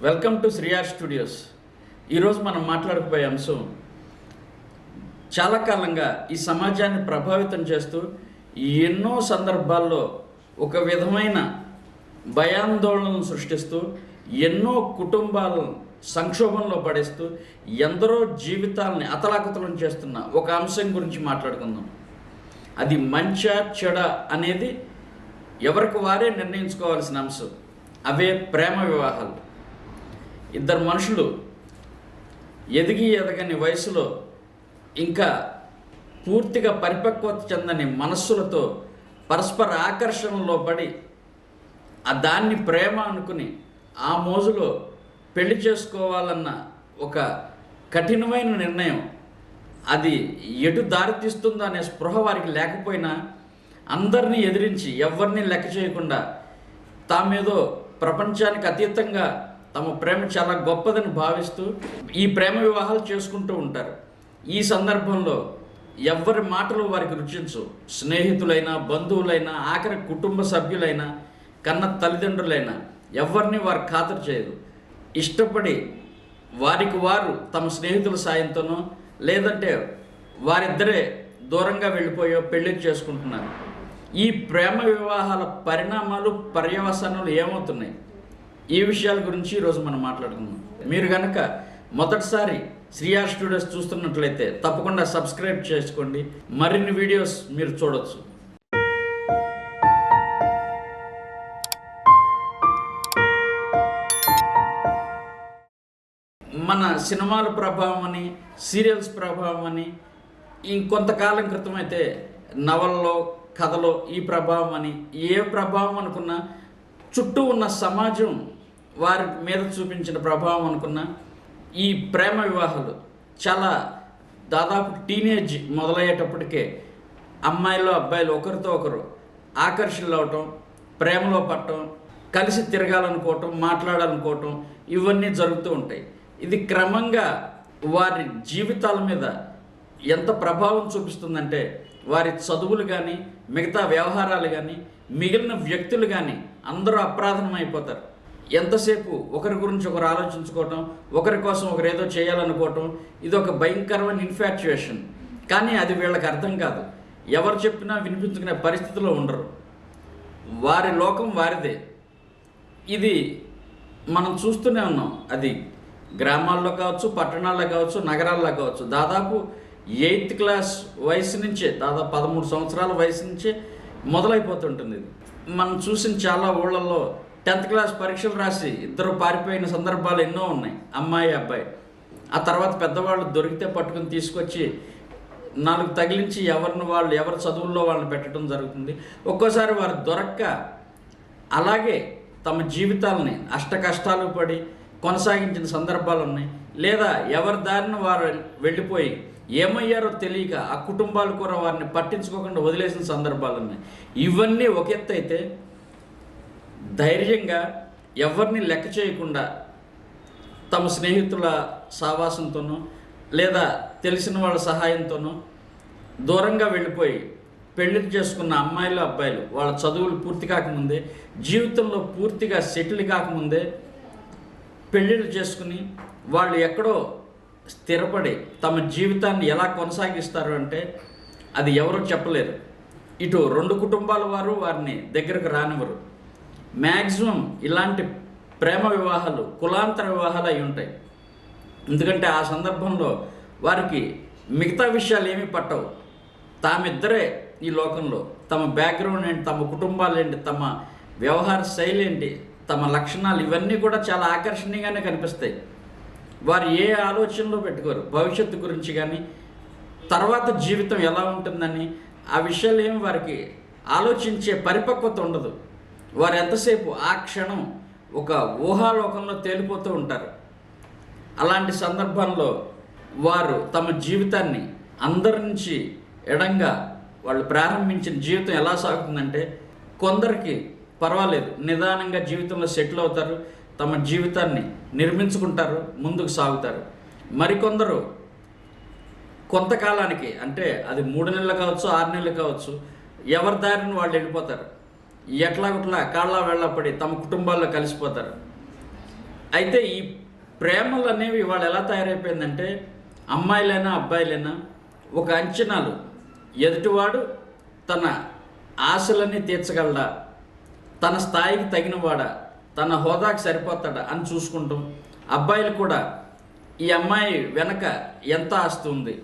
Welcome to శ్రీయార్ studios ఈరోజు మనం మాట్లాడకపోయే అంశం చాలా కాలంగా ఈ సమాజాన్ని ప్రభావితం చేస్తూ ఎన్నో సందర్భాల్లో ఒక విధమైన భయాందోళనను సృష్టిస్తూ ఎన్నో కుటుంబాలను సంక్షోభంలో పడేస్తూ ఎందరో జీవితాలని అతలాకుతలం చేస్తున్న ఒక అంశం గురించి మాట్లాడుకుందాం. అది మంచా చెడ అనేది ఎవరికి వారే నిర్ణయించుకోవాల్సిన అంశం. అవే ప్రేమ వివాహాలు. ఇద్దరు మనుషులు ఎదిగి ఎదగని వయసులో ఇంకా పూర్తిగా పరిపక్వత చెందని మనస్సులతో పరస్పర ఆకర్షణలో పడి ఆ దాన్ని ప్రేమ అనుకుని ఆ మోజులో పెళ్ళి చేసుకోవాలన్న ఒక కఠినమైన నిర్ణయం అది ఎటు దారితీస్తుందో అనే స్పృహ వారికి లేకపోయినా అందరినీ ఎదిరించి ఎవరిని లెక్క చేయకుండా తామేదో ప్రపంచానికి అతీతంగా తమ ప్రేమ చాలా గొప్పదని భావిస్తూ ఈ ప్రేమ వివాహాలు చేసుకుంటూ ఉంటారు. ఈ సందర్భంలో ఎవరి మాటలు వారికి రుచించు స్నేహితులైనా బంధువులైనా ఆఖరి కుటుంబ సభ్యులైనా కన్న తల్లిదండ్రులైనా ఎవరిని వారు ఖాతరు చేయరు. ఇష్టపడి వారికి వారు తమ స్నేహితుల సాయంతోనో లేదంటే వారిద్దరే దూరంగా వెళ్ళిపోయో పెళ్ళి చేసుకుంటున్నారు. ఈ ప్రేమ వివాహాల పరిణామాలు పర్యవసనాలు ఏమవుతున్నాయి? ఈ విషయాల గురించి ఈరోజు మనం మాట్లాడుకుందాం. మీరు కనుక మొదటిసారి శ్రీయా స్టూడియోస్ చూస్తున్నట్లయితే తప్పకుండా సబ్స్క్రైబ్ చేసుకోండి. మరిన్ని వీడియోస్ మీరు చూడొచ్చు. మన సినిమాల ప్రభావం అని సీరియల్స్ ప్రభావం అని ఇంకొంతకాలం క్రితం అయితే నవల్లో కథలో ఈ ప్రభావం అని ఏ ప్రభావం అనుకున్నా చుట్టూ ఉన్న సమాజం వారి మీద చూపించిన ప్రభావం అనుకున్నా ఈ ప్రేమ వివాహాలు చాలా దాదాపు టీనేజ్ మొదలయ్యేటప్పటికే అమ్మాయిలు అబ్బాయిలు ఒకరితో ఒకరు ఆకర్షణలు అవటం ప్రేమలో పట్టడం కలిసి తిరగాలనుకోవటం మాట్లాడాలనుకోవటం ఇవన్నీ జరుగుతూ ఉంటాయి. ఇది క్రమంగా వారి జీవితాల మీద ఎంత ప్రభావం చూపిస్తుందంటే వారి చదువులు కానీ మిగతా వ్యవహారాలు కానీ మిగిలిన వ్యక్తులు కానీ అందరూ అప్రాధనం అయిపోతారు ఎంతసేపు ఒకరి గురించి ఒకరు ఆలోచించుకోవటం ఒకరి కోసం ఒకరు ఏదో చేయాలనుకోవటం ఇది ఒక భయంకరమైన ఇన్ఫాక్చుయేషన్ కానీ అది వీళ్ళకి అర్థం కాదు. ఎవరు చెప్పినా వినిపించుకునే పరిస్థితిలో ఉండరు. వారి లోకం వారిదే. ఇది మనం చూస్తూనే ఉన్నాం. అది గ్రామాల్లో కావచ్చు పట్టణాల్లో కావచ్చు నగరాల్లో కావచ్చు. దాదాపు ఎయిత్ క్లాస్ వయసు నుంచే దాదాపు పదమూడు సంవత్సరాల వయసు నుంచే మొదలైపోతుంటుంది ఇది. మనం చూసిన చాలా ఊళ్ళల్లో టెన్త్ క్లాస్ పరీక్షలు రాసి ఇద్దరు పారిపోయిన సందర్భాలు ఎన్నో ఉన్నాయి. అమ్మాయి అబ్బాయి. ఆ తర్వాత పెద్దవాళ్ళు దొరికితే పట్టుకుని తీసుకొచ్చి నాలుగు తగిలించి ఎవరిని వాళ్ళు ఎవరి చదువుల్లో వాళ్ళని పెట్టడం జరుగుతుంది. ఒక్కోసారి వారు దొరక్క అలాగే తమ జీవితాలని అష్ట కష్టాలు పడి కొనసాగించిన సందర్భాలు ఉన్నాయి. లేదా ఎవరి దారిన వారు వెళ్ళిపోయి ఏమయ్యారో తెలియక ఆ కుటుంబాలు కూడా వారిని పట్టించుకోకుండా వదిలేసిన సందర్భాలు ఉన్నాయి. ఇవన్నీ ఒక ఎత్తు అయితే ధైర్యంగా ఎవరిని లెక్క చేయకుండా తమ స్నేహితుల సావాసంతోనో లేదా తెలిసిన వాళ్ళ సహాయంతోనో దూరంగా వెళ్ళిపోయి పెళ్ళి చేసుకున్న అమ్మాయిలు అబ్బాయిలు వాళ్ళ చదువులు పూర్తి కాకముందే జీవితంలో పూర్తిగా సెటిల్ కాకముందే పెళ్ళిళ్ళు చేసుకుని వాళ్ళు ఎక్కడో స్థిరపడి తమ జీవితాన్ని ఎలా కొనసాగిస్తారు అంటే అది ఎవరు చెప్పలేరు. ఇటు రెండు కుటుంబాల వారు వారిని దగ్గరకు రానివ్వరు. మ్యాక్సిమం ఇలాంటి ప్రేమ వివాహాలు కులాంతర వివాహాలు అయి ఉంటాయి. ఎందుకంటే ఆ సందర్భంలో వారికి మిగతా విషయాలు ఏమీ పట్టవు. తామిద్దరే ఈ లోకంలో తమ బ్యాక్గ్రౌండ్ ఏంటి తమ కుటుంబాలు ఏంటి తమ వ్యవహార శైలి ఏంటి తమ లక్షణాలు ఇవన్నీ కూడా చాలా ఆకర్షణీయంగానే కనిపిస్తాయి. వారు ఏ ఆలోచనలో పెట్టుకోరు. భవిష్యత్తు గురించి కానీ తర్వాత జీవితం ఎలా ఉంటుందని ఆ విషయాలు ఏమి వారికి ఆలోచించే పరిపక్వత ఉండదు. వారు ఎంతసేపు ఆ క్షణం ఒక ఊహాలోకంలో తేలిపోతూ ఉంటారు. అలాంటి సందర్భంలో వారు తమ జీవితాన్ని అందరి నుంచి ఎడంగా వాళ్ళు ప్రారంభించిన జీవితం ఎలా సాగుతుందంటే కొందరికి పర్వాలేదు. నిదానంగా జీవితంలో సెటిల్ అవుతారు. తమ జీవితాన్ని నిర్మించుకుంటారు. ముందుకు సాగుతారు. మరికొందరు కొంతకాలానికి అంటే అది మూడు నెలలు కావచ్చు ఆరు నెలలు కావచ్చు ఎవరి దారిని వాళ్ళు వెళ్ళిపోతారు. ఎట్లాగట్లా కాళ్ళ వెళ్ళపడి తమ కుటుంబాల్లో కలిసిపోతారు. అయితే ఈ ప్రేమలు అనేవి వాళ్ళు ఎలా తయారైపోయిందంటే అమ్మాయిలైనా అబ్బాయిలైనా ఒక అంచనాలు. ఎదుటివాడు తన ఆశలన్నీ తీర్చగలడా? తన స్థాయికి తగినవాడా తన హోదాకి సరిపోతాడా అని చూసుకుంటాం. అబ్బాయిలు కూడా ఈ అమ్మాయి వెనక ఎంత ఆస్తి ఉంది?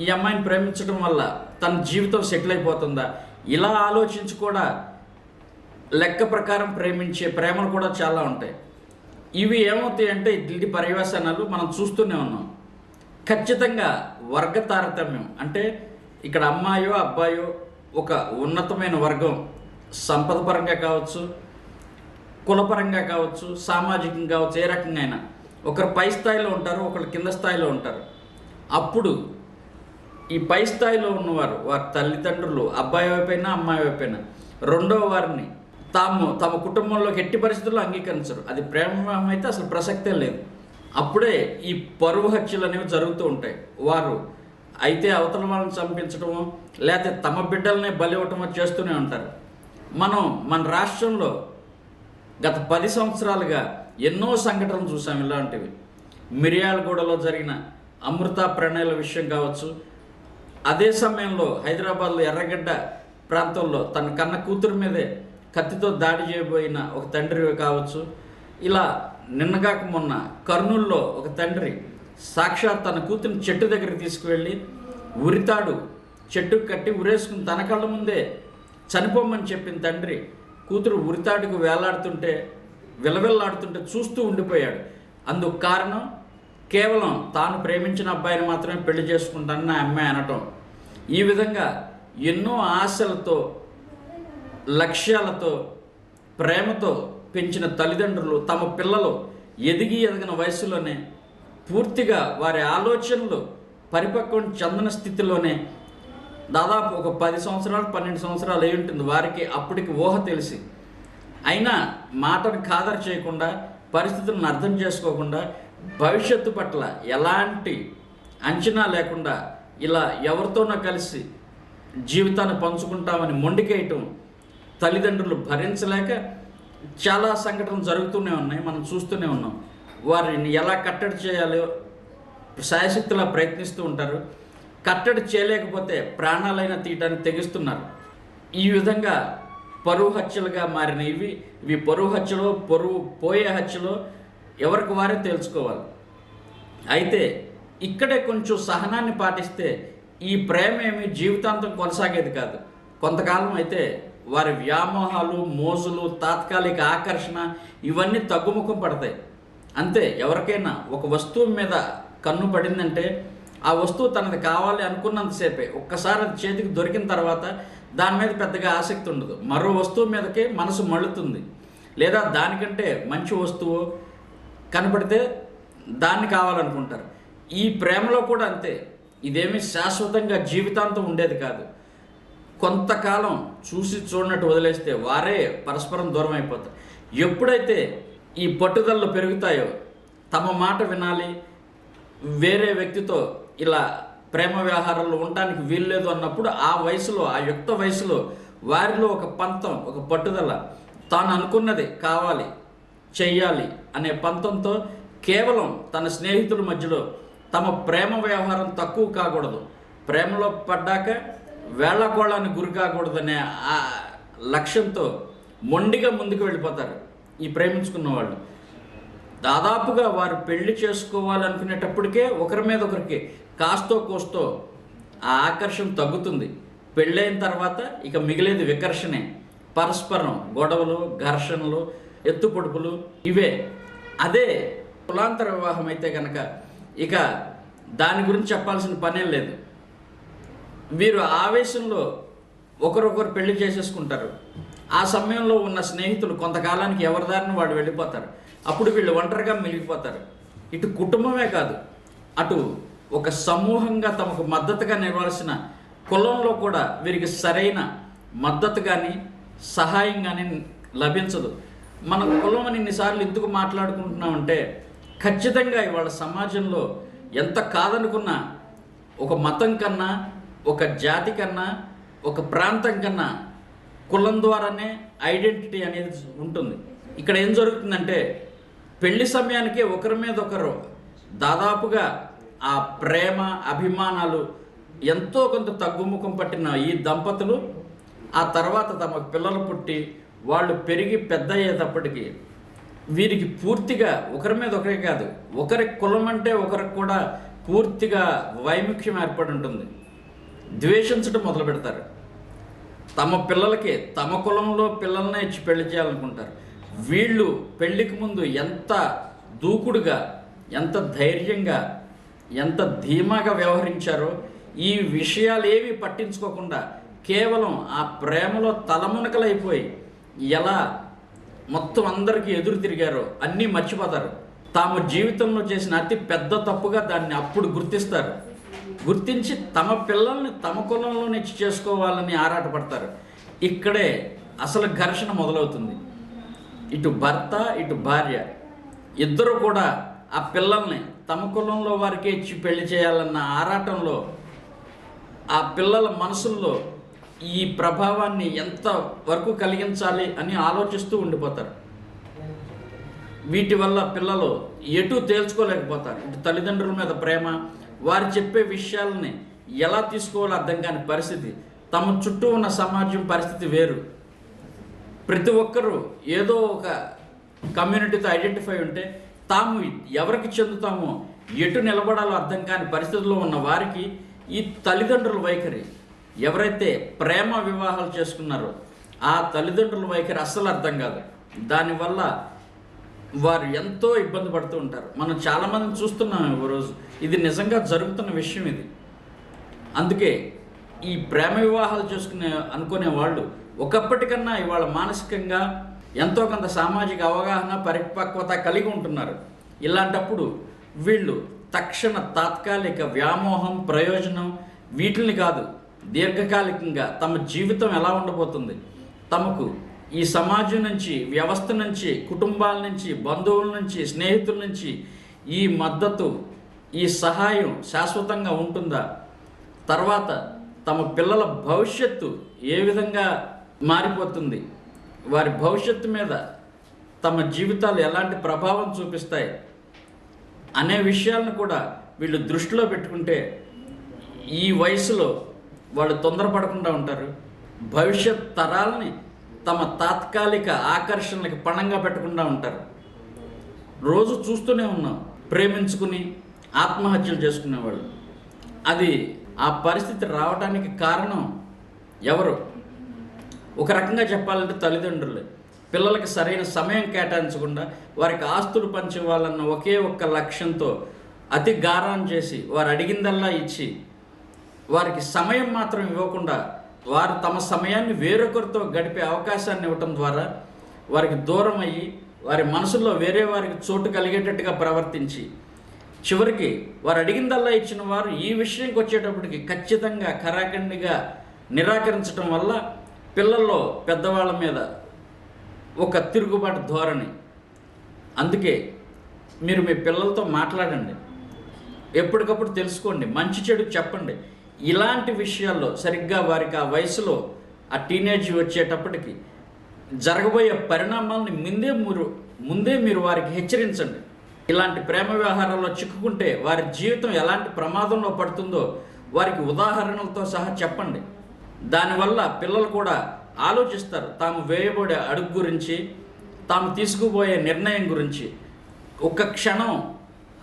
ఈ అమ్మాయిని ప్రేమించడం వల్ల తన జీవితం సెటిల్ అయిపోతుందా? ఇలా ఆలోచించి కూడా లెక్క ప్రకారం ప్రేమించే ప్రేమలు కూడా చాలా ఉంటాయి. ఇవి ఏమవుతాయి అంటే వీటి పర్యవసానాలు మనం చూస్తూనే ఉన్నాం. ఖచ్చితంగా వర్గ తారతమ్యం అంటే ఇక్కడ అమ్మాయో అబ్బాయో ఒక ఉన్నతమైన వర్గం. సంపద పరంగా కావచ్చు కులపరంగా కావచ్చు సామాజికంగా కావచ్చు ఏ రకంగా అయినా. ఒకరు పై స్థాయిలో ఉంటారు ఒకరు కింద స్థాయిలో ఉంటారు. అప్పుడు ఈ పై స్థాయిలో ఉన్నవారు వారి తల్లిదండ్రులు అబ్బాయి వైపైనా అమ్మాయి వైపైనా రెండవ వారిని తాము తమ కుటుంబంలోకి ఎట్టి పరిస్థితుల్లో అంగీకరించరు. అది ప్రేమ అయితే అసలు ప్రసక్తే లేదు. అప్పుడే ఈ పరువు హత్యలు అనేవి జరుగుతూ ఉంటాయి. వారు అయితే అవతల వాళ్ళని చంపించడము లేకపోతే తమ బిడ్డలనే బలి ఇవ్వటమో చేస్తూనే ఉంటారు. మనం మన రాష్ట్రంలో గత పది సంవత్సరాలుగా ఎన్నో సంఘటనలు చూసాం ఇలాంటివి. మిర్యాలగూడలో జరిగిన అమృత ప్రణయాల విషయం కావచ్చు. అదే సమయంలో హైదరాబాద్లో ఎర్రగడ్డ ప్రాంతంలో తన కన్న కూతురు మీదే కత్తితో దాడి చేయబోయిన ఒక తండ్రి కావచ్చు. ఇలా నిన్నగాక మొన్న కర్నూల్లో ఒక తండ్రి సాక్షాత్ తన కూతురిని చెట్టు దగ్గరికి తీసుకువెళ్ళి ఉరితాడు చెట్టుకు కట్టి ఉరేసుకుని తన కళ్ళ ముందే చనిపోమని చెప్పిన తండ్రి కూతురు ఉరితాడుకు వేలాడుతుంటే విలవిల్లాడుతుంటే చూస్తూ ఉండిపోయాడు. అందుకు కారణం కేవలం తాను ప్రేమించిన అబ్బాయిని మాత్రమే పెళ్ళి చేసుకుంటానని ఆ అమ్మాయి అనటం. ఈ విధంగా ఎన్నో ఆశలతో లక్ష్యాలతో ప్రేమతో పెంచిన తల్లిదండ్రులు తమ పిల్లలు ఎదిగి ఎదిగిన వయసులోనే పూర్తిగా వారి ఆలోచనలు పరిపక్వం చెందిన స్థితిలోనే దాదాపు ఒక పది సంవత్సరాలు పన్నెండు సంవత్సరాలు అయి ఉంటుంది వారికి అప్పటికి ఊహ తెలిసి. అయినా మాటను ఖాదరు చేయకుండా పరిస్థితులను అర్థం చేసుకోకుండా భవిష్యత్తు పట్ల ఎలాంటి అంచనా లేకుండా ఇలా ఎవరితోనో కలిసి జీవితాన్ని పంచుకుంటామని మొండికేయటం తల్లిదండ్రులు భరించలేక చాలా సంఘటనలు జరుగుతూనే ఉన్నాయి మనం చూస్తూనే ఉన్నాం. వారిని ఎలా కట్టడి చేయాలో శాయశక్తిలా ప్రయత్నిస్తూ ఉంటారు. కట్టడి చేయలేకపోతే ప్రాణాలైనా తీయటానికి తెగిస్తున్నారు. ఈ విధంగా పరువు హత్యలుగా మారిన ఇవి ఇవి పరువు హత్యలో పరువు పోయే హత్యలో ఎవరికి వారే తెలుసుకోవాలి అయితే ఇక్కడే కొంచెం సహనాన్ని పాటిస్తే ఈ ప్రేమ ఏమి జీవితాంతం కొనసాగేది కాదు. కొంతకాలం అయితే వారి వ్యామోహాలు మోజులు తాత్కాలిక ఆకర్షణ ఇవన్నీ తగ్గుముఖం పడతాయి. అంతే ఎవరికైనా ఒక వస్తువు మీద కన్ను పడిందంటే ఆ వస్తువు తనది కావాలి అనుకున్నంతసేపే ఒక్కసారి అది చేతికి దొరికిన తర్వాత దాని మీద పెద్దగా ఆసక్తి ఉండదు. మరో వస్తువు మీదకి మనసు మళ్ళుతుంది. లేదా దానికంటే మంచి వస్తువు కనపడితే దాన్ని కావాలనుకుంటారు. ఈ ప్రేమలో కూడా అంతే. ఇదేమి శాశ్వతంగా జీవితాంతం ఉండేది కాదు. కొంతకాలం చూసి చూడనట్టు వదిలేస్తే వారే పరస్పరం దూరం అయిపోతారు. ఎప్పుడైతే ఈ పట్టుదలలు పెరుగుతాయో తమ మాట వినాలి వేరే వ్యక్తితో ఇలా ప్రేమ వ్యవహారాల్లో ఉండడానికి వీల్లేదు అన్నప్పుడు ఆ వయసులో ఆ యుక్త వయసులో వారిలో ఒక పంతం ఒక పట్టుదల తాను అనుకున్నది కావాలి చెయ్యాలి అనే పంతంతో కేవలం తన స్నేహితుల మధ్యలో తమ ప్రేమ వ్యవహారం తక్కువ కాకూడదు. ప్రేమలో పడ్డాక వేళకోళానికి గురి కాకూడదనే ఆ లక్ష్యంతో మొండిగా ముందుకు వెళ్ళిపోతారు ఈ ప్రేమించుకున్న వాళ్ళు. దాదాపుగా వారు పెళ్ళి చేసుకోవాలనుకునేటప్పటికే ఒకరి మీద ఒకరికి కాస్తో కోస్తో ఆ ఆకర్షణ తగ్గుతుంది. పెళ్ళైన తర్వాత ఇక మిగిలేది వికర్షణే. పరస్పరం గొడవలు ఘర్షణలు ఎత్తుపొడుపులు ఇవే. అదే కులాంతర వివాహం అయితే కనుక ఇక దాని గురించి చెప్పాల్సిన పనేం లేదు. వీరు ఆవేశంలో ఒకరొకరు పెళ్ళి చేసేసుకుంటారు. ఆ సమయంలో ఉన్న స్నేహితులు కొంతకాలానికి ఎవరి దారిని వాడు వెళ్ళిపోతారు. అప్పుడు వీళ్ళు ఒంటరిగా మిగిలిపోతారు. ఇటు కుటుంబమే కాదు అటు ఒక సమూహంగా తమకు మద్దతుగా నిలవాల్సిన కులంలో కూడా వీరికి సరైన మద్దతు కానీ సహాయం కానీ లభించదు. మన కులం అని ఇన్నిసార్లు ఎందుకు మాట్లాడుకుంటున్నామంటే ఖచ్చితంగా ఇవాళ సమాజంలో ఎంత కాదనుకున్నా ఒక మతం కన్నా ఒక జాతి కన్నా ఒక ప్రాంతం కన్నా కులం ద్వారానే ఐడెంటిటీ అనేది ఉంటుంది. ఇక్కడ ఏం జరుగుతుందంటే పెళ్ళి సమయానికి ఒకరి మీద ఒకరు దాదాపుగా ఆ ప్రేమ అభిమానాలు ఎంతో కొంత తగ్గుముఖం పట్టిన ఈ దంపతులు ఆ తర్వాత తమ పిల్లలు పుట్టి వాళ్ళు పెరిగి పెద్ద అయ్యేటప్పటికీ వీరికి పూర్తిగా ఒకరి మీద ఒకరే కాదు ఒకరి కులం అంటే ఒకరికి కూడా పూర్తిగా వైముఖ్యం ఏర్పడి ఉంటుంది. ద్వేషించడం మొదలు పెడతారు. తమ పిల్లలకి తమ కులంలో పిల్లల్ని ఇచ్చి పెళ్ళి చేయాలనుకుంటారు. వీళ్ళు పెళ్ళికి ముందు ఎంత దూకుడుగా ఎంత ధైర్యంగా ఎంత ధీమాగా వ్యవహరించారో ఈ విషయాలేవి పట్టించుకోకుండా కేవలం ఆ ప్రేమలో తలమునకలైపోయి ఎలా మొత్తం అందరికీ ఎదురు తిరిగారో అన్నీ మర్చిపోతారు. తాము జీవితంలో చేసిన అతి పెద్ద తప్పుగా దాన్ని అప్పుడు గుర్తిస్తారు. గుర్తించి తమ పిల్లల్ని తమ కులంలోనే చేసుకోవాలని ఆరాటపడతారు. ఇక్కడే అసలు ఘర్షణ మొదలవుతుంది. ఇటు భర్త ఇటు భార్య. ఇద్దరు కూడా ఆ పిల్లల్ని తమ కులంలో వారికే ఇచ్చి పెళ్ళి చేయాలన్న ఆరాటంలో ఆ పిల్లల మనసుల్లో ఈ ప్రభావాన్ని ఎంత వరకు కలిగించాలి అని ఆలోచిస్తూ ఉండిపోతారు. వీటి వల్ల పిల్లలు ఎటు తేల్చుకోలేకపోతారు. ఇటు తల్లిదండ్రుల మీద ప్రేమ వారు చెప్పే విషయాలని ఎలా తీసుకోవాలో అర్థం కాని పరిస్థితి తమ చుట్టూ ఉన్న సమాజం పరిస్థితి వేరు. ప్రతి ఒక్కరూ ఏదో ఒక కమ్యూనిటీతో ఐడెంటిఫై ఉంటే తాము ఎవరికి చెందుతామో ఎటు నిలబడాలో అర్థం కాని పరిస్థితుల్లో ఉన్న వారికి ఈ తల్లిదండ్రుల వైఖరి ఎవరైతే ప్రేమ వివాహాలు చేసుకున్నారో ఆ తల్లిదండ్రుల వైఖరి అస్సలు అర్థం కాదు. దానివల్ల వారు ఎంతో ఇబ్బంది పడుతూ ఉంటారు. మనం చాలామందిని చూస్తున్నాం ఈ రోజు. ఇది నిజంగా జరుగుతున్న విషయం ఇది. అందుకే ఈ ప్రేమ వివాహాలు చేసుకునే అనుకునే వాళ్ళు ఒకప్పటికన్నా ఇవాళ మానసికంగా ఎంతో కొంత సామాజిక అవగాహన పరిపక్వత కలిగి ఉంటున్నారు. ఇలాంటప్పుడు వీళ్ళు తక్షణ తాత్కాలిక వ్యామోహం ప్రయోజనం వీటిని కాదు దీర్ఘకాలికంగా తమ జీవితం ఎలా ఉండబోతుంది? తమకు ఈ సమాజం నుంచి వ్యవస్థ నుంచి కుటుంబాల నుంచి బంధువుల నుంచి స్నేహితుల నుంచి ఈ మద్దతు ఈ సహాయం శాశ్వతంగా ఉంటుందా? తర్వాత తమ పిల్లల భవిష్యత్తు ఏ విధంగా మారిపోతుంది? వారి భవిష్యత్తు మీద తమ జీవితాలు ఎలాంటి ప్రభావం చూపిస్తాయి అనే విషయాలను కూడా వీళ్ళు దృష్టిలో పెట్టుకుంటే ఈ వయసులో వాళ్ళు తొందరపడకుండా ఉంటారు. భవిష్యత్ తరాలని తమ తాత్కాలిక ఆకర్షణలకు పణంగా పెట్టకుండా ఉంటారు. రోజు చూస్తూనే ఉన్నాం ప్రేమించుకుని ఆత్మహత్యలు చేసుకునేవాళ్ళు. అది ఆ పరిస్థితి రావడానికి కారణం ఎవరు? ఒక రకంగా చెప్పాలంటే తల్లిదండ్రులే. పిల్లలకి సరైన సమయం కేటాయించకుండా వారికి ఆస్తులు పంచివ్వాలన్న ఒకే ఒక్క లక్ష్యంతో అతి గారం చేసి వారు అడిగిందల్లా ఇచ్చి వారికి సమయం మాత్రం ఇవ్వకుండా వారు తమ సమయాన్ని వేరొకరితో గడిపే అవకాశాన్ని ఇవ్వటం ద్వారా వారికి దూరం అయ్యి వారి మనసులో వేరే వారికి చోటు కలిగేటట్టుగా ప్రవర్తించి చివరికి వారు అడిగిందల్లా ఇచ్చిన వారు ఈ విషయంకి వచ్చేటప్పటికి ఖచ్చితంగా కరాఖండిగా నిరాకరించడం వల్ల పిల్లల్లో పెద్దవాళ్ళ మీద ఒక తిరుగుబాటు ధోరణి. అందుకే మీరు మీ పిల్లలతో మాట్లాడండి. ఎప్పటికప్పుడు తెలుసుకోండి. మంచి చెడు చెప్పండి. ఇలాంటి విషయాల్లో సరిగ్గా వారికి ఆ వయసులో ఆ టీనేజ్ వచ్చేటప్పటికి జరగబోయే పరిణామాలని ముందే మీరు ముందే మీరు వారికి హెచ్చరించండి. ఇలాంటి ప్రేమ వ్యవహారాల్లో చిక్కుకుంటే వారి జీవితం ఎలాంటి ప్రమాదంలో పడుతుందో వారికి ఉదాహరణలతో సహా చెప్పండి. దానివల్ల పిల్లలు కూడా ఆలోచిస్తారు. తాము వేయబడే అడుగు గురించి తాము తీసుకుపోయే నిర్ణయం గురించి. ఒక్క క్షణం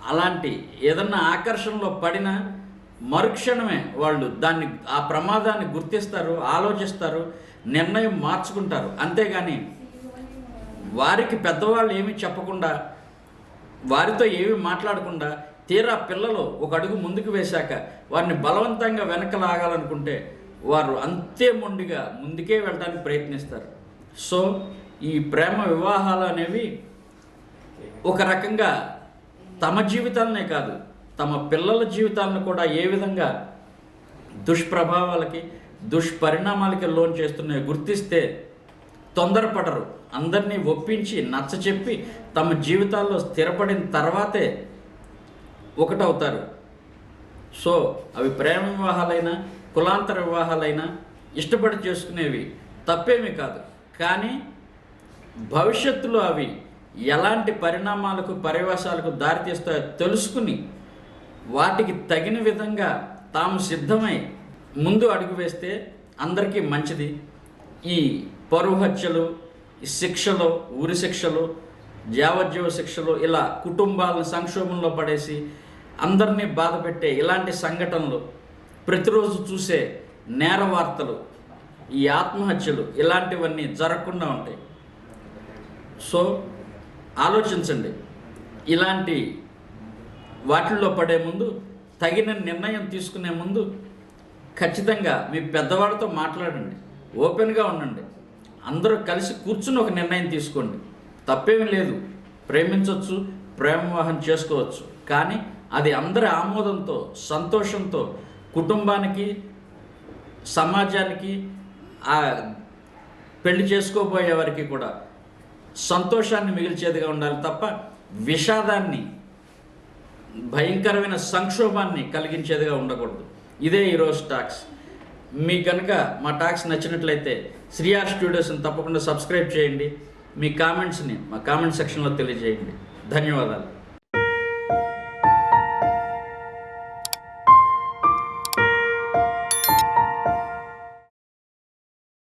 అలాంటి ఏదన్నా ఆకర్షణలో పడిన మరుక్షణమే వాళ్ళు దాన్ని ఆ ప్రమాదాన్ని గుర్తిస్తారు ఆలోచిస్తారు నిర్ణయం మార్చుకుంటారు. అంతేగాని వారికి పెద్దవాళ్ళు ఏమీ చెప్పకుండా వారితో ఏమీ మాట్లాడకుండా తీరా పిల్లలు ఒక అడుగు ముందుకు వేశాక వారిని బలవంతంగా వెనక లాగాలనుకుంటే వారు అంతే మొండిగా ముందుకే వెళ్ళడానికి ప్రయత్నిస్తారు. సో ఈ ప్రేమ వివాహాలు అనేవి ఒక రకంగా తమ జీవితాలనే కాదు తమ పిల్లల జీవితాలను కూడా ఏ విధంగా దుష్ప్రభావాలకి దుష్పరిణామాలకి లోన్ చేస్తున్నాయి గుర్తిస్తే తొందరపడరు. అందరినీ ఒప్పించి నచ్చ చెప్పి తమ జీవితాల్లో స్థిరపడిన తర్వాతే ఒకటవుతారు. సో అవి ప్రేమ వివాహాలైనా కులాంతర వివాహాలైనా ఇష్టపడి చేసుకునేవి తప్పేమీ కాదు. కానీ భవిష్యత్తులో అవి ఎలాంటి పరిణామాలకు పరివేశాలకు దారితీస్తాయో తెలుసుకుని వాటికి తగిన విధంగా తాము సిద్ధమై ముందు అడుగు వేస్తే అందరికీ మంచిది. ఈ పరువు హత్యలు శిక్షలు ఉరి శిక్షలు యావజ్జీవ శిక్షలు ఇలా కుటుంబాలను సంక్షోభంలో పడేసి అందరినీ బాధపెట్టే ఇలాంటి సంఘటనలు ప్రతిరోజు చూసే నేర వార్తలు ఈ ఆత్మహత్యలు ఇలాంటివన్నీ జరగకుండా ఉంటాయి. సో ఆలోచించండి. ఇలాంటి వాటిల్లో పడే ముందు తగిన నిర్ణయం తీసుకునే ముందు ఖచ్చితంగా మీ పెద్దవాడితో మాట్లాడండి. ఓపెన్గా ఉండండి. అందరూ కలిసి కూర్చుని ఒక నిర్ణయం తీసుకోండి. తప్పేమీ లేదు. ప్రేమించవచ్చు ప్రేమవాహం చేసుకోవచ్చు. కానీ అది అందరి ఆమోదంతో సంతోషంతో కుటుంబానికి సమాజానికి ఆ పెళ్ళి చేసుకోబోయే వారికి కూడా సంతోషాన్ని మిగిల్చేదిగా ఉండాలి తప్ప విషాదాన్ని భయంకరమైన సంక్షోభాన్ని కలిగించేదిగా ఉండకూడదు. ఇదే ఈరోజు టాక్స్. మీకు కనుక మా టాక్స్ నచ్చినట్లయితే శ్రీఆర్ స్టూడియోస్ని తప్పకుండా సబ్స్క్రైబ్ చేయండి. మీ కామెంట్స్ని మా కామెంట్ సెక్షన్లో తెలియజేయండి. ధన్యవాదాలు.